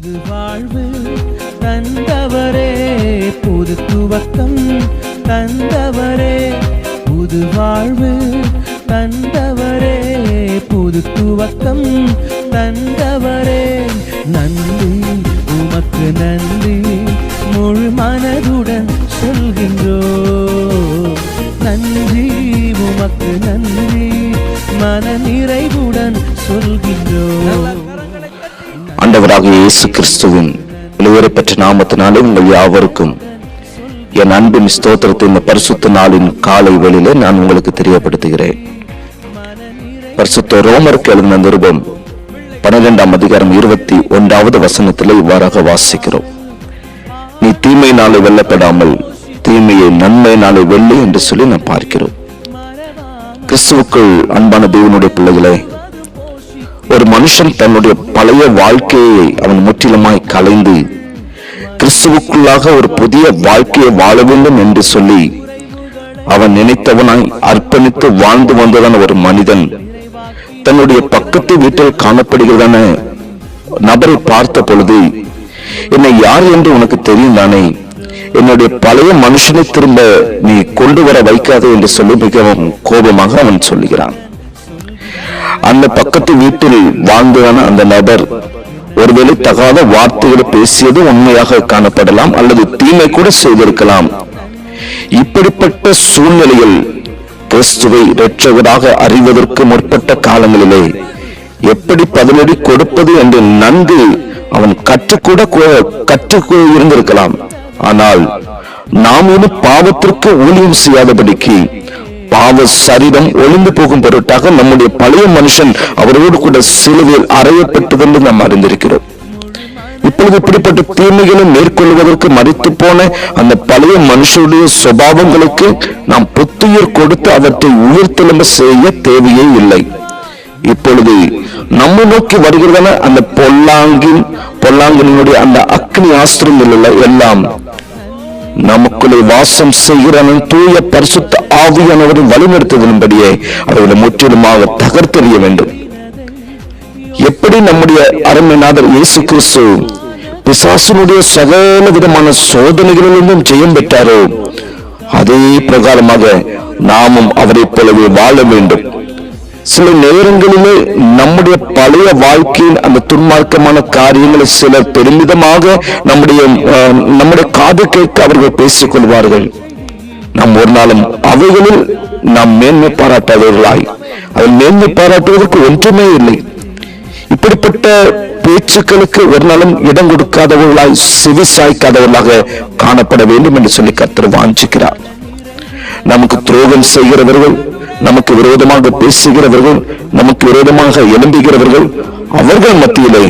புது வாழ்வு தந்தவரே புது துவக்கம் தந்தவரே புது வாழ்வு தந்தவரே புது துவக்கம் தந்தவரே. நன்றி உமக்கு நன்றி முழு மனதுடன் சொல்கின்றோ. நன்றி உமக்கு நன்றி மன நிறைவுடன் சொல்கின்றோ. ஆண்டவராக இயேசு கிறிஸ்துவின் பெற்ற நாமத்தினாலே உங்கள் யாவருக்கும் என் அன்பின் ஸ்தோத்திரத்தை இந்த பரிசுத்த நாளின் காலை வெளியில நான் உங்களுக்கு தெரியப்படுத்துகிறேன். பரிசுத்த ரோமருக்கு எழுந்த நிருபம் பன்னிரெண்டாம் அதிகாரம் இருபத்தி ஒன்றாவது வசனத்தில் இவ்வாறாக வாசிக்கிறோம். நீ தீமை நாளை வெல்லப்படாமல் தீமையை நன்மை நாளை வெள்ளி என்று சொல்லி நான் பார்க்கிறோம். கிறிஸ்துவுக்குள் அன்பான தேவனுடைய பிள்ளைகளே மனுஷன் தன்னுடைய பழைய வாழ்க்கையை அவன் முற்றிலுமாய் கலைந்து கிறிஸ்துவுக்குள்ளாக ஒரு புதிய வாழ்க்கையை வாழ வேண்டும் என்று சொல்லி அவன் நினைத்தவனாய் அர்ப்பணித்து வாழ்ந்து வந்ததான ஒரு மனிதன். தன்னுடைய பக்கத்து வீட்டில் காணப்படுகிறதான நபரை பார்த்த பொழுது என்னை யார் என்று உனக்கு தெரியும் தானே? என்னுடைய பழைய மனுஷனை திரும்ப நீ கொண்டு வர வைக்காதே என்று சொல்லி மிகவும் கோபமாக அவன் சொல்லுகிறான். அந்த பக்கத்து வீட்டில் வாழ்ந்ததான அந்த நபர் ஒருவேளை தகாத வார்த்தைகளை பேசியது உண்மையாக காணப்படலாம் அல்லது தீமை கூட செய்திருக்கலாம். இப்படிப்பட்ட சூழ்நிலையில் கிறிஸ்துவை இரட்சகராக அறிவதற்கு முற்பட்ட காலங்களிலே எப்படி பதிலடி கொடுப்பது என்று நன்கு அவன் கற்றுக்கூட கூ- கற்று இருந்திருக்கலாம். ஆனால் நாம் இன்னும் பாவத்திற்கு ஊழியம் செய்யாதபடிக்கு பாவ சரீரம் ஒளிந்து போகும் பொருட்டாக நம்முடைய பழைய மனுஷன் அவரோடு கூட சிலுவையில் அறையப்பட்டது என்று நாம் அறிந்திருக்கிறோம். இப்பொழுது இப்படிப்பட்ட தீமைகளை மேற்கொள்வதற்கு மறித்து போன அந்த பழைய மனுஷனுடைய சுபாவங்களுக்கு நாம் புத்துயிர் கொடுத்து அவற்றை உயிர்த்தெலும்ப செய்ய தேவையே இல்லை. இப்பொழுது நம்ம நோக்கி வருகிறதான அந்த பொல்லாங்கின் பொல்லாங்கினுடைய அந்த அக்னி ஆஸ்திரங்கள் எல்லாம் நமக்குள்ளே வாசம் செய்கிறவன் தூய பரிசுத்த ஆவியானவரும் வழிநடத்துவதன்படியே அவர்களை முற்றிலுமாக தகர்த்தெறிய வேண்டும். எப்படி நம்முடைய அருமைநாதர் இயேசு கிறிஸ்து பிசாசனுடைய சகல விதமான சோதனைகளிலிருந்தும் ஜெயம் பெற்றாரோ அதே பிரகாரமாக நாமும் அவரை போலவே வாழ வேண்டும். சில நேரங்களிலே நம்முடைய பழைய வாழ்க்கையின் அந்த துன்மார்க்கமான காரியங்களை சிலர் பெருமிதமாக நம்முடைய நம்முடைய காது கேட்க அவர்கள் பேசிக் கொள்வார்கள். நாம் ஒரு நாளும் அவைகளில் நாம் மேன்மை பாராட்டாதவர்களாய். அதில் மேன்மை பாராட்டுவதற்கு ஒன்றுமே இல்லை. இப்படிப்பட்ட பேச்சுக்களுக்கு ஒரு நாளும் இடம் கொடுக்காதவர்களாய் செவி சாய்க்காதவர்களாக காணப்பட வேண்டும் என்று சொல்லி கர்த்தர் வாஞ்சிக்கிறார். நமக்கு துரோகம் செய்கிறவர்கள் நமக்கு விரோதமாக பேசுகிறவர்கள் நமக்கு விரோதமாக எழும்புகிறவர்கள் அவர்கள் மத்தியிலே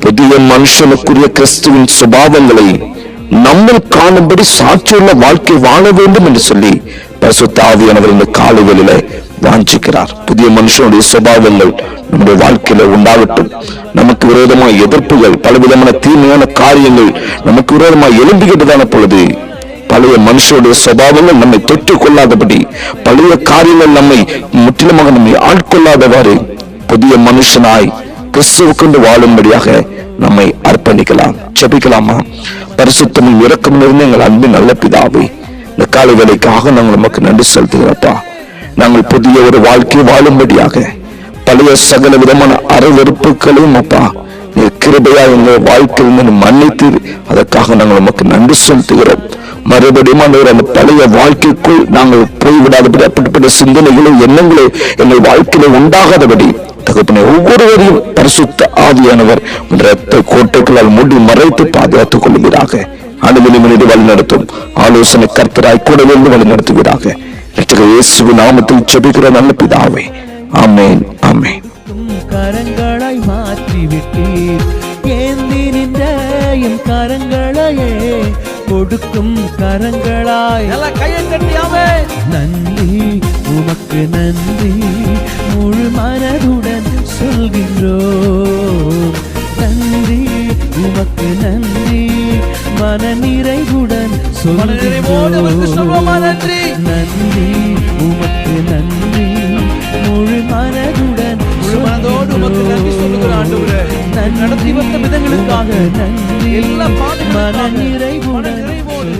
புதிய மனுஷனுக்குரிய கிறிஸ்துவின் சுபாவங்களை நம்மில் காணும்படி சாட்சியுள்ள வாழ்க்கை வாழ வேண்டும் என்று சொல்லி பசுத்தாவியானவர் இந்த காலைகளில வாஞ்சிக்கிறார். புதிய மனுஷனுடைய சுபாவங்கள் நம்முடைய வாழ்க்கையில உண்டாகட்டும். நமக்கு விரோதமான எதிர்ப்புகள் பலவிதமான தீமையான காரியங்கள் நமக்கு விரோதமாக எழும்புகின்றதான பொழுது பழைய மனுஷனுடைய சுவாவங்கள் நம்மை தொற்று கொள்ளாதபடி பழைய காரியங்கள் நம்மை முற்றிலுமாக நம்மை ஆட்கொள்ளாதவாறு புதிய மனுஷனாய் கிறிஸ்துவுக்கொண்டு வாழும்படியாக நம்மை அர்ப்பணிக்கலாம். செபிக்கலாமா பரிசுத்தமும் இறக்கம் இருந்து எங்கள் அன்பு நல்ல பிதாவை இந்த காலை வேலைக்காக நாங்கள் நமக்கு நன்றி செலுத்துகிறப்பா நாங்கள் புதிய ஒரு வாழ்க்கை வாழும்படியாக பழைய சகல விதமான அறவெறுப்புகளையும் அப்பா நீர் கிருபையா எங்கள் வாழ்க்கையில் மன்னித்து அதற்காக நாங்கள் உமக்கு நன்றி செலுத்துகிறோம். மறுபடியும் அந்த பழைய வாழ்க்கைக்குள் நாங்கள் போய்விடாதபடி அப்படிப்பட்ட சிந்தனைகளும் எண்ணங்களும் எங்கள் வாழ்க்கையில உண்டாகாதபடி தகப்பனை ஒவ்வொருவரையும் பரிசுத்த ஆவியானவர் இரத்த கோட்டைகளால் மூடி மறைத்து பாதுகாத்துக் கொள்ளுகிறாக அனுமதி மனித வழி நடத்தும் ஆலோசனை கர்த்தராய் கூட வந்து வழி நடத்துவீராக இரட்சகர் இயேசுவின் நாமத்தில் செபிக்கிற நல்ல பிதாவே. ஆமேன் ஆமேன். கரங்களாய் மாற்றி விட்டீர் ஏந்தி நின்ற என் கரங்களையே கொடுக்கும் கரங்களாய் கையை தட்டியாவே நன்றி உமக்கு நன்றி. முழு மனதுடன் சொல்கின்றோம். நன்றி உமக்கு நன்றி. மன நிறைவுடன் சொல்வோமா நன்றி? உமக்கு நன்றி. முழு மனதுடன் முழு மனதோடு உமக்கு நன்றி சொல்லுகிற ஆண்டவரே நடத்தி வந்த விதங்களுக்காக எல்லா பாதுகாப்பு நிறைவோடு